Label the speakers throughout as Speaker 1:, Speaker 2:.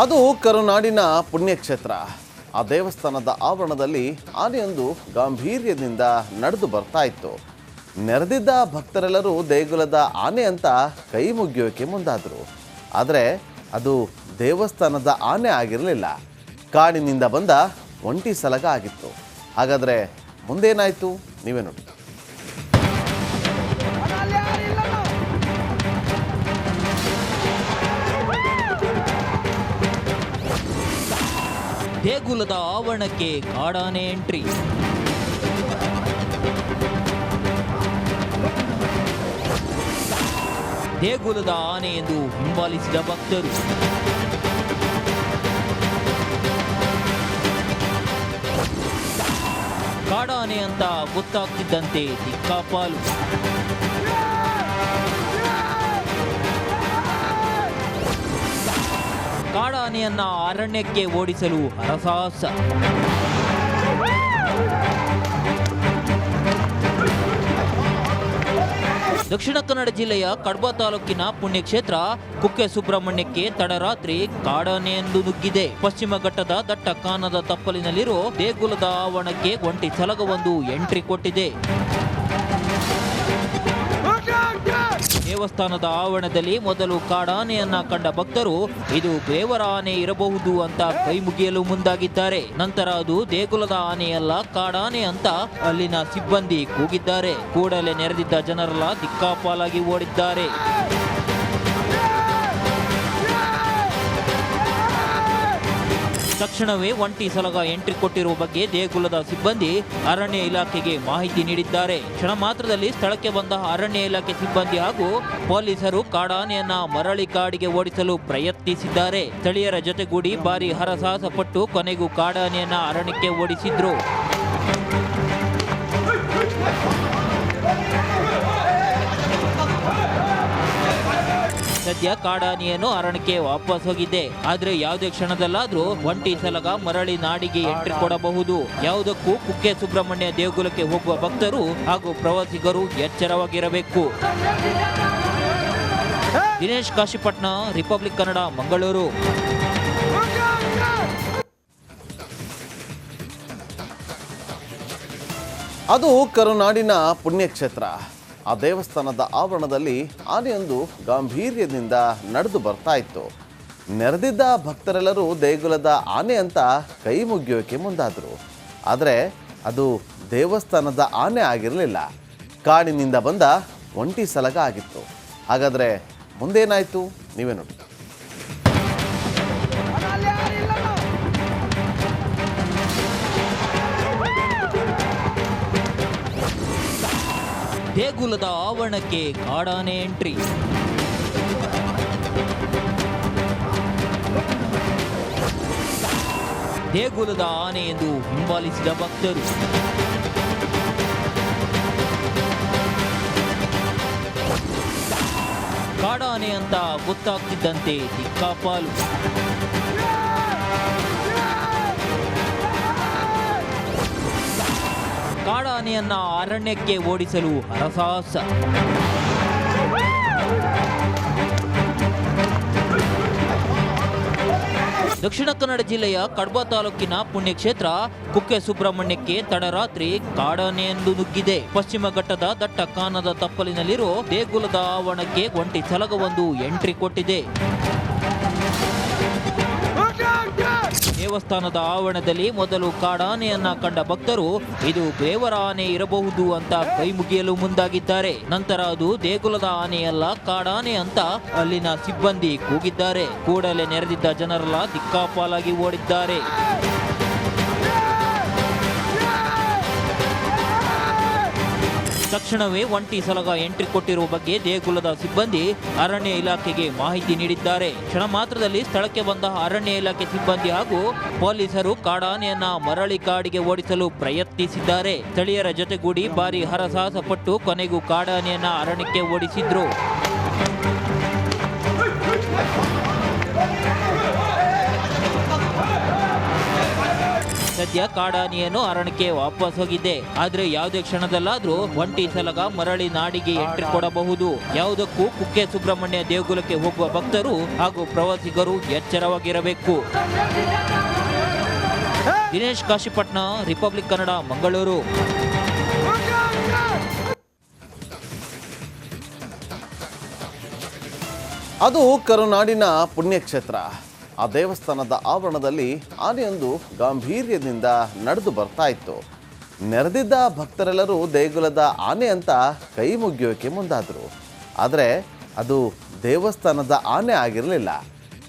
Speaker 1: ಅದು ಕರುನಾಡಿನ ಪುಣ್ಯಕ್ಷೇತ್ರ. ಆ ದೇವಸ್ಥಾನದ ಆವರಣದಲ್ಲಿ ಆನೆಯೊಂದು ಗಾಂಭೀರ್ಯದಿಂದ ನಡೆದು ಬರ್ತಾ ಇತ್ತು. ನೆರೆದಿದ್ದ ಭಕ್ತರೆಲ್ಲರೂ ದೇಗುಲದ ಆನೆ ಅಂತ ಕೈ ಮುಗಿಯೋಕೆ ಮುಂದಾದರು. ಆದರೆ ಅದು ದೇವಸ್ಥಾನದ ಆನೆ ಆಗಿರಲಿಲ್ಲ. ಕಾಡಿನಿಂದ ಬಂದ ಒಂಟಿ ಸಲಗ ಆಗಿತ್ತು. ಹಾಗಾದರೆ ಮುಂದೇನಾಯಿತು? ನೀವೇ ನೋಡಿ.
Speaker 2: ದೇಗುಲದ ಆವರಣಕ್ಕೆ ಕಾಡಾನೆ ಎಂಟ್ರಿ. ದೇಗುಲದ ಆನೆ ಎಂದು ಹಿಂಬಾಲಿಸಿದ ಭಕ್ತರು. ಕಾಡಾನೆ ಅಂತ ಗೊತ್ತಾಗ್ತಿದ್ದಂತೆ ದಿಕ್ಕಾಪಾಲು. ಕಾಡಾನೆಯನ್ನ ಅರಣ್ಯಕ್ಕೆ ಓಡಿಸಲು ಹರಸಾಹಸ. ದಕ್ಷಿಣ ಕನ್ನಡ ಜಿಲ್ಲೆಯ ಕಡ್ಬ ತಾಲೂಕಿನ ಪುಣ್ಯಕ್ಷೇತ್ರ ಕುಕ್ಕೆ ಸುಬ್ರಹ್ಮಣ್ಯಕ್ಕೆ ತಡರಾತ್ರಿ ಕಾಡಾನೆಯೊಂದು ನುಗ್ಗಿದೆ. ಪಶ್ಚಿಮ ಘಟ್ಟದ ದಟ್ಟ ಕಾನದ ತಪ್ಪಲಿನಲ್ಲಿರೋ ದೇಗುಲದ ಆವರಣಕ್ಕೆ ಒಂಟಿ ಸಲಗವೊಂದು ಎಂಟ್ರಿ ಕೊಟ್ಟಿದೆ. ದೇವಸ್ಥಾನದ ಆವರಣದಲ್ಲಿ ಮೊದಲು ಕಾಡಾನೆಯನ್ನ ಕಂಡ ಭಕ್ತರು, ಇದು ದೇವರ ಆನೆ ಇರಬಹುದು ಅಂತ ಕೈ ಮುಗಿಯಲು ಮುಂದಾಗಿದ್ದಾರೆ. ನಂತರ ಅದು ದೇಗುಲದ ಆನೆಯಲ್ಲ ಕಾಡಾನೆ ಅಂತ ಅಲ್ಲಿನ ಸಿಬ್ಬಂದಿ ಕೂಗಿದ್ದಾರೆ. ಕೂಡಲೇ ನೆರೆದಿದ್ದ ಜನರೆಲ್ಲ ದಿಕ್ಕಾಪಾಲಾಗಿ ಓಡಿದ್ದಾರೆ. ತಕ್ಷಣವೇ ಒಂಟಿ ಸಲಗ ಎಂಟ್ರಿ ಕೊಟ್ಟಿರುವ ಬಗ್ಗೆ ದೇಗುಲದ ಸಿಬ್ಬಂದಿ ಅರಣ್ಯ ಇಲಾಖೆಗೆ ಮಾಹಿತಿ ನೀಡಿದ್ದಾರೆ. ಕ್ಷಣ ಮಾತ್ರದಲ್ಲಿ ಸ್ಥಳಕ್ಕೆ ಬಂದ ಅರಣ್ಯ ಇಲಾಖೆ ಸಿಬ್ಬಂದಿ ಹಾಗೂ ಪೊಲೀಸರು ಕಾಡಾನೆಯನ್ನ ಮರಳಿ ಕಾಡಿಗೆ ಓಡಿಸಲು ಪ್ರಯತ್ನಿಸಿದ್ದಾರೆ. ಸ್ಥಳೀಯರ ಜೊತೆಗೂಡಿ ಭಾರಿ ಹರಸಾಹಸ ಪಟ್ಟು ಕೊನೆಗೂ ಕಾಡಾನೆಯನ್ನ ಅರಣ್ಯಕ್ಕೆ ಓಡಿಸಿದ್ರು. ಸದ್ಯ ಕಾಡಾನೆಯನ್ನು ಅರಣ್ಯಕ್ಕೆ ವಾಪಸ್ ಹೋಗಿದೆ. ಆದ್ರೆ ಯಾವುದೇ ಕ್ಷಣದಲ್ಲಾದ್ರೂ ಒಂಟಿ ಸಲಗ ಮರಳಿ ನಾಡಿಗೆ ಎಂಟ್ರಿ ಕೊಡಬಹುದು. ಯಾವುದಕ್ಕೂ ಕುಕ್ಕೆ ಸುಬ್ರಹ್ಮಣ್ಯ ದೇಗುಲಕ್ಕೆ ಹೋಗುವ ಭಕ್ತರು ಹಾಗೂ ಪ್ರವಾಸಿಗರು ಎಚ್ಚರವಾಗಿರಬೇಕು. ದಿನೇಶ್ ಕಾಶಿಪಟ್ನ, ರಿಪಬ್ಲಿಕ್ ಕನ್ನಡ, ಮಂಗಳೂರು.
Speaker 1: ಅದು ಕರುನಾಡಿನ ಪುಣ್ಯಕ್ಷೇತ್ರ. ಆ ದೇವಸ್ಥಾನದ ಆವರಣದಲ್ಲಿ ಆನೆಯೊಂದು ಗಾಂಭೀರ್ಯದಿಂದ ನಡೆದು ಬರ್ತಾ ಇತ್ತು. ನೆರೆದಿದ್ದ ಭಕ್ತರೆಲ್ಲರೂ ದೇಗುಲದ ಆನೆ ಅಂತ ಕೈ ಮುಗಿಯೋಕೆ ಮುಂದಾದರು. ಆದರೆ ಅದು ದೇವಸ್ಥಾನದ ಆನೆ ಆಗಿರಲಿಲ್ಲ. ಕಾಡಿನಿಂದ ಬಂದ ಒಂಟಿ ಸಲಗ ಆಗಿತ್ತು. ಹಾಗಾದರೆ ಮುಂದೇನಾಯಿತು? ನೀವೇ ನೋಡಿ.
Speaker 2: ದೇಗುಲದ ಆವರಣಕ್ಕೆ ಕಾಡಾನೆ ಎಂಟ್ರಿ. ದೇಗುಲದ ಆನೆ ಎಂದು ಹಿಂಬಾಲಿಸಿದ ಭಕ್ತರು. ಕಾಡಾನೆ ಅಂತ ಗೊತ್ತಾಗ್ತಿದ್ದಂತೆ ದಿಕ್ಕಾಪಾಲು. ಕಾಡಾನೆಯನ್ನ ಅರಣ್ಯಕ್ಕೆ ಓಡಿಸಲು ಹರಸಾಹಸ. ದಕ್ಷಿಣ ಕನ್ನಡ ಜಿಲ್ಲೆಯ ಕಡ್ಬ ತಾಲೂಕಿನ ಪುಣ್ಯಕ್ಷೇತ್ರ ಕುಕ್ಕೆ ಸುಬ್ರಹ್ಮಣ್ಯಕ್ಕೆ ತಡರಾತ್ರಿ ಕಾಡಾನೆಯೆಂದು ನುಗ್ಗಿದೆ. ಪಶ್ಚಿಮ ಘಟ್ಟದ ದಟ್ಟ ಕಾನದ ತಪ್ಪಲಿನಲ್ಲಿರೋ ದೇಗುಲದ ಆವರಣಕ್ಕೆ ಒಂಟಿ ಸಲಗವೊಂದು ಎಂಟ್ರಿ ಕೊಟ್ಟಿದೆ. ದೇವಸ್ಥಾನದ ಆವರಣದಲ್ಲಿ ಮೊದಲು ಕಾಡಾನೆಯನ್ನ ಕಂಡ ಭಕ್ತರು, ಇದು ದೇವರ ಆನೆ ಇರಬಹುದು ಅಂತ ಕೈ ಮುಗಿಯಲು ಮುಂದಾಗಿದ್ದಾರೆ. ನಂತರ ಅದು ದೇಗುಲದ ಆನೆಯಲ್ಲ ಕಾಡಾನೆ ಅಂತ ಅಲ್ಲಿನ ಸಿಬ್ಬಂದಿ ಕೂಗಿದ್ದಾರೆ. ಕೂಡಲೇ ನೆರೆದಿದ್ದ ಜನರೆಲ್ಲ ದಿಕ್ಕಾಪಾಲಾಗಿ ಓಡಿದ್ದಾರೆ. ತಕ್ಷಣವೇ ಒಂಟಿ ಸಲಗ ಎಂಟ್ರಿ ಕೊಟ್ಟಿರುವ ಬಗ್ಗೆ ದೇಗುಲದ ಸಿಬ್ಬಂದಿ ಅರಣ್ಯ ಇಲಾಖೆಗೆ ಮಾಹಿತಿ ನೀಡಿದ್ದಾರೆ. ಕ್ಷಣ ಮಾತ್ರದಲ್ಲಿ ಸ್ಥಳಕ್ಕೆ ಬಂದ ಅರಣ್ಯ ಇಲಾಖೆ ಸಿಬ್ಬಂದಿ ಹಾಗೂ ಪೊಲೀಸರು ಕಾಡಾನೆಯನ್ನ ಮರಳಿ ಕಾಡಿಗೆ ಓಡಿಸಲು ಪ್ರಯತ್ನಿಸಿದ್ದಾರೆ. ಸ್ಥಳೀಯರ ಜೊತೆಗೂಡಿ ಭಾರಿ ಹರಸಾಹಸ ಪಟ್ಟು ಕೊನೆಗೂ ಕಾಡಾನೆಯನ್ನ ಅರಣ್ಯಕ್ಕೆ ಓಡಿಸಿದ್ರು. ಸದ್ಯ ಕಾಡಾನಿಯನ್ನು ಅರಣ್ಯಕ್ಕೆ ವಾಪಸ್ ಹೋಗಿದೆ ಆದ್ರೆ ಯಾವುದೇ ಕ್ಷಣದಲ್ಲಾದ್ರೂ ಒಂಟಿ ಸಲಗ ಮರಳಿ ನಾಡಿಗೆ ಎಂಟ್ರಿ ಕೊಡಬಹುದು. ಯಾವುದಕ್ಕೂ ಕುಕ್ಕೆ ಸುಬ್ರಹ್ಮಣ್ಯ ದೇಗುಲಕ್ಕೆ ಹೋಗುವ ಭಕ್ತರು ಹಾಗೂ ಪ್ರವಾಸಿಗರು ಎಚ್ಚರವಾಗಿರಬೇಕು. ದಿನೇಶ್ ಕಾಶಿಪಟ್ನ, ರಿಪಬ್ಲಿಕ್ ಕನ್ನಡ, ಮಂಗಳೂರು.
Speaker 1: ಅದು ಕರುನಾಡಿನ ಪುಣ್ಯಕ್ಷೇತ್ರ. ಆ ದೇವಸ್ಥಾನದ ಆವರಣದಲ್ಲಿ ಆನೆಯೊಂದು ಗಾಂಭೀರ್ಯದಿಂದ ನಡೆದು ಬರ್ತಾ ಇತ್ತು. ನೆರೆದಿದ್ದ ಭಕ್ತರೆಲ್ಲರೂ ದೇಗುಲದ ಆನೆ ಅಂತ ಕೈ ಮುಗಿಯೋಕೆ ಮುಂದಾದರು. ಆದರೆ ಅದು ದೇವಸ್ಥಾನದ ಆನೆ ಆಗಿರಲಿಲ್ಲ.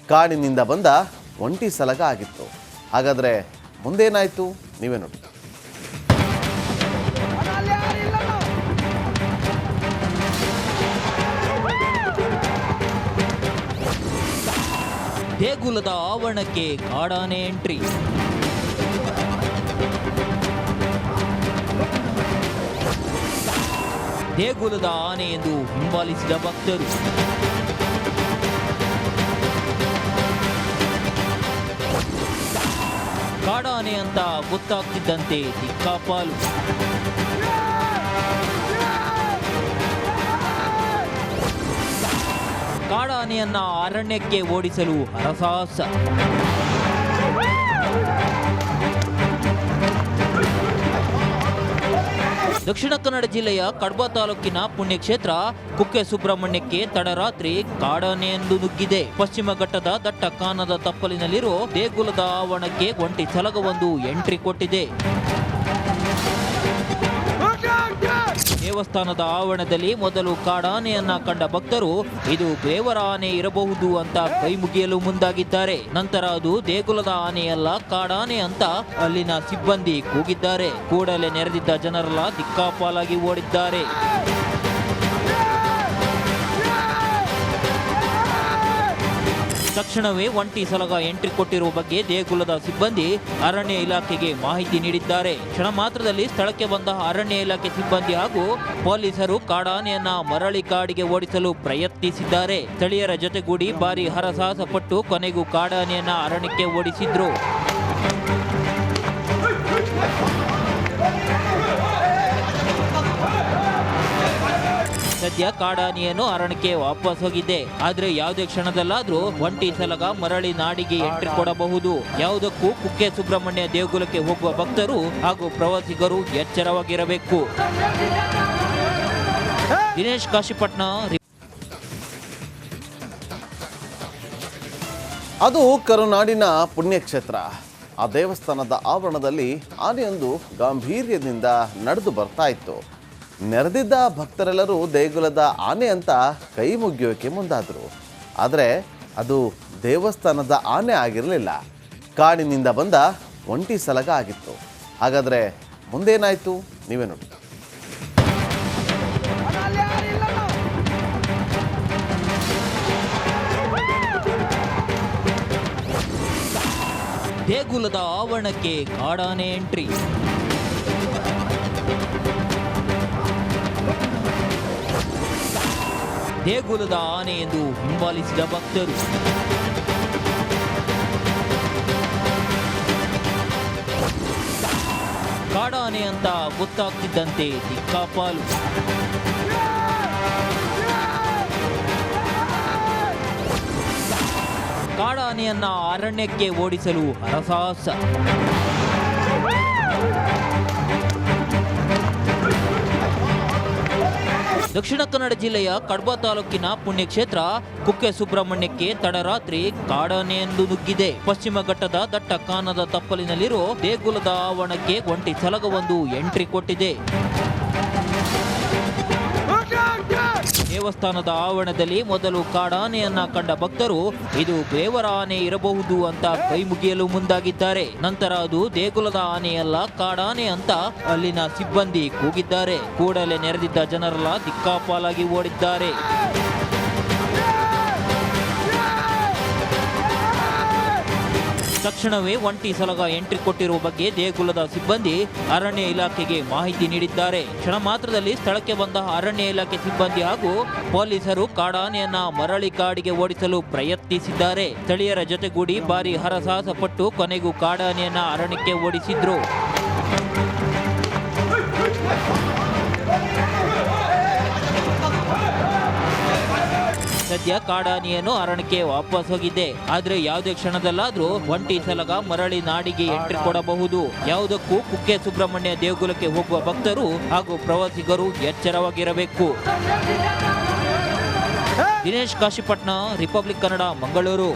Speaker 1: ಕಾಡಿನಿಂದ ಬಂದ ಒಂಟಿ ಸಲಗ ಆಗಿತ್ತು. ಹಾಗಾದರೆ ಮುಂದೇನಾಯಿತು? ನೀವೇ ನೋಡಿ.
Speaker 2: ದೇಗುಲದ ಆವರಣಕ್ಕೆ ಕಾಡಾನೆ ಎಂಟ್ರಿ. ದೇಗುಲದ ಆನೆ ಎಂದು ಹಿಂಬಾಲಿಸಿದ ಭಕ್ತರು. ಕಾಡಾನೆ ಅಂತ ಗೊತ್ತಾಗ್ತಿದ್ದಂತೆ ದಿಕ್ಕಾಪಾಲು. ಕಾಡಾನೆಯನ್ನ ಅರಣ್ಯಕ್ಕೆ ಓಡಿಸಲು ಹರಸಾಹಸ. ದಕ್ಷಿಣ ಕನ್ನಡ ಜಿಲ್ಲೆಯ ಕಡ್ಬ ತಾಲೂಕಿನ ಪುಣ್ಯಕ್ಷೇತ್ರ ಕುಕ್ಕೆ ಸುಬ್ರಹ್ಮಣ್ಯಕ್ಕೆ ತಡರಾತ್ರಿ ಕಾಡಾನೆಯೆಂದು ನುಗ್ಗಿದೆ. ಪಶ್ಚಿಮ ಘಟ್ಟದ ದಟ್ಟ ಕಾನದ ತಪ್ಪಲಿನಲ್ಲಿರೋ ದೇಗುಲದ ಆವರಣಕ್ಕೆ ಒಂಟಿ ಸಲಗವೊಂದು ಎಂಟ್ರಿ ಕೊಟ್ಟಿದೆ. ದೇವಸ್ಥಾನದ ಆವರಣದಲ್ಲಿ ಮೊದಲು ಕಾಡಾನೆಯನ್ನ ಕಂಡ ಭಕ್ತರು, ಇದು ದೇವರ ಆನೆ ಇರಬಹುದು ಅಂತ ಕೈ ಮುಗಿಯಲು ಮುಂದಾಗಿದ್ದಾರೆ. ನಂತರ ಅದು ದೇಗುಲದ ಆನೆಯಲ್ಲ ಕಾಡಾನೆ ಅಂತ ಅಲ್ಲಿನ ಸಿಬ್ಬಂದಿ ಕೂಗಿದ್ದಾರೆ. ಕೂಡಲೇ ನೆರೆದಿದ್ದ ಜನರೆಲ್ಲ ದಿಕ್ಕಾಪಾಲಾಗಿ ಓಡಿದ್ದಾರೆ. ತಕ್ಷಣವೇ ಒಂಟಿ ಸಲಗ ಎಂಟ್ರಿ ಕೊಟ್ಟಿರುವ ಬಗ್ಗೆ ದೇಗುಲದ ಸಿಬ್ಬಂದಿ ಅರಣ್ಯ ಇಲಾಖೆಗೆ ಮಾಹಿತಿ ನೀಡಿದ್ದಾರೆ. ಕ್ಷಣ ಮಾತ್ರದಲ್ಲಿ ಸ್ಥಳಕ್ಕೆ ಬಂದ ಅರಣ್ಯ ಇಲಾಖೆ ಸಿಬ್ಬಂದಿ ಹಾಗೂ ಪೊಲೀಸರು ಕಾಡಾನೆಯನ್ನ ಮರಳಿ ಕಾಡಿಗೆ ಓಡಿಸಲು ಪ್ರಯತ್ನಿಸಿದ್ದಾರೆ. ಸ್ಥಳೀಯರ ಜೊತೆಗೂಡಿ ಭಾರಿ ಹರಸಾಹಸ ಪಟ್ಟು ಕೊನೆಗೂ ಕಾಡಾನೆಯನ್ನ ಅರಣ್ಯಕ್ಕೆ ಓಡಿಸಿದ್ರು. ಸದ್ಯ ಕಾಡಾನಿಯನ್ನು ಅರಣ್ಯಕ್ಕೆ ವಾಪಸ್ ಹೋಗಿದೆ ಆದ್ರೆ ಯಾವುದೇ ಕ್ಷಣದಲ್ಲಾದ್ರೂ ಒಂಟಿ ಸಲಗ ಮರಳಿ ನಾಡಿಗೆ ಎಂಟ್ರಿ ಕೊಡಬಹುದು. ಯಾವುದಕ್ಕೂ ಕುಕ್ಕೆ ಸುಬ್ರಹ್ಮಣ್ಯ ದೇಗುಲಕ್ಕೆ ಹೋಗುವ ಭಕ್ತರು ಹಾಗೂ ಪ್ರವಾಸಿಗರು ಎಚ್ಚರವಾಗಿರಬೇಕು. ದಿನೇಶ್ ಕಾಶಿಪಟ್ನ
Speaker 1: ಅದು ಕರುನಾಡಿನ ಪುಣ್ಯಕ್ಷೇತ್ರ. ಆ ದೇವಸ್ಥಾನದ ಆವರಣದಲ್ಲಿ ಆನೆಯೊಂದು ಗಾಂಭೀರ್ಯದಿಂದ ನಡೆದು ಬರ್ತಾ ಇತ್ತು. ನೆರೆದಿದ್ದ ಭಕ್ತರೆಲ್ಲರೂ ದೇಗುಲದ ಆನೆ ಅಂತ ಕೈ ಮುಗಿಯೋಕೆ ಮುಂದಾದರು. ಆದರೆ ಅದು ದೇವಸ್ಥಾನದ ಆನೆ ಆಗಿರಲಿಲ್ಲ. ಕಾಡಿನಿಂದ ಬಂದ ಒಂಟಿ ಸಲಗ ಆಗಿತ್ತು. ಹಾಗಾದರೆ ಮುಂದೇನಾಯಿತು? ನೀವೇ ನೋಡಿ.
Speaker 2: ದೇಗುಲದ ಆವರಣಕ್ಕೆ ಕಾಡಾನೆ ಎಂಟ್ರಿ. ದೇಗುಲದ ಆನೆ ಎಂದು ಹಿಂಬಾಲಿಸಿದ ಭಕ್ತರು. ಕಾಡಾನೆ ಅಂತ ಗೊತ್ತಾಗ್ತಿದ್ದಂತೆ ದಿಕ್ಕಾಪಾಲು. ಕಾಡಾನೆಯನ್ನ ಅರಣ್ಯಕ್ಕೆ ಓಡಿಸಲು ಹರಸಾಹಸ. ದಕ್ಷಿಣ ಕನ್ನಡ ಜಿಲ್ಲೆಯ ಕಡ್ಬ ತಾಲೂಕಿನ ಪುಣ್ಯಕ್ಷೇತ್ರ ಕುಕ್ಕೆ ಸುಬ್ರಹ್ಮಣ್ಯಕ್ಕೆ ತಡರಾತ್ರಿ ಕಾಡಾನೆಯೊಂದು ನುಗ್ಗಿದೆ. ಪಶ್ಚಿಮ ಘಟ್ಟದ ದಟ್ಟ ಕಾನದ ತಪ್ಪಲಿನಲ್ಲಿರೋ ದೇಗುಲದ ಆವರಣಕ್ಕೆ ಒಂಟಿ ಸಲಗವೊಂದು ಎಂಟ್ರಿ ಕೊಟ್ಟಿದೆ. ದೇವಸ್ಥಾನದ ಆವರಣದಲ್ಲಿ ಮೊದಲು ಕಾಡಾನೆಯನ್ನ ಕಂಡ ಭಕ್ತರು, ಇದು ದೇವರ ಆನೆ ಇರಬಹುದು ಅಂತ ಕೈ ಮುಗಿಯಲು ಮುಂದಾಗಿದ್ದಾರೆ. ನಂತರ ಅದು ದೇಗುಲದ ಆನೆಯಲ್ಲ ಕಾಡಾನೆ ಅಂತ ಅಲ್ಲಿನ ಸಿಬ್ಬಂದಿ ಕೂಗಿದ್ದಾರೆ. ಕೂಡಲೇ ನೆರೆದಿದ್ದ ಜನರೆಲ್ಲ ದಿಕ್ಕಾಪಾಲಾಗಿ ಓಡಿದ್ದಾರೆ. ತಕ್ಷಣವೇ ಒಂಟಿ ಸಲಗ ಎಂಟ್ರಿ ಕೊಟ್ಟಿರುವ ಬಗ್ಗೆ ದೇಗುಲದ ಸಿಬ್ಬಂದಿ ಅರಣ್ಯ ಇಲಾಖೆಗೆ ಮಾಹಿತಿ ನೀಡಿದ್ದಾರೆ. ಕ್ಷಣ ಮಾತ್ರದಲ್ಲಿ ಸ್ಥಳಕ್ಕೆ ಬಂದ ಅರಣ್ಯ ಇಲಾಖೆ ಸಿಬ್ಬಂದಿ ಹಾಗೂ ಪೊಲೀಸರು ಕಾಡಾನೆಯನ್ನ ಮರಳಿ ಕಾಡಿಗೆ ಓಡಿಸಲು ಪ್ರಯತ್ನಿಸಿದ್ದಾರೆ. ಸ್ಥಳೀಯರ ಜೊತೆಗೂಡಿ ಭಾರಿ ಹರಸಾಹಸ ಪಟ್ಟು ಕೊನೆಗೂ ಕಾಡಾನೆಯನ್ನ ಅರಣ್ಯಕ್ಕೆ ಓಡಿಸಿದ್ರು. ಸದ್ಯ ಕಾಡಾನಿಯನ್ನು ಅರಣ್ಯಕ್ಕೆ ವಾಪಸ್ ಹೋಗಿದೆ ಆದ್ರೆ ಯಾವುದೇ ಕ್ಷಣದಲ್ಲಾದ್ರೂ ಒಂಟಿ ಸಲಗ ಮರಳಿ ನಾಡಿಗೆ ಎಂಟ್ರಿ ಕೊಡಬಹುದು. ಯಾವುದಕ್ಕೂ ಕುಕ್ಕೆ ಸುಬ್ರಹ್ಮಣ್ಯ ದೇಗುಲಕ್ಕೆ ಹೋಗುವ ಭಕ್ತರು ಹಾಗೂ ಪ್ರವಾಸಿಗರು ಎಚ್ಚರವಾಗಿರಬೇಕು. ದಿನೇಶ್ ಕಾಶಿಪಟ್ನ ರಿಪಬ್ಲಿಕ್ ಕನ್ನಡ ಮಂಗಳೂರು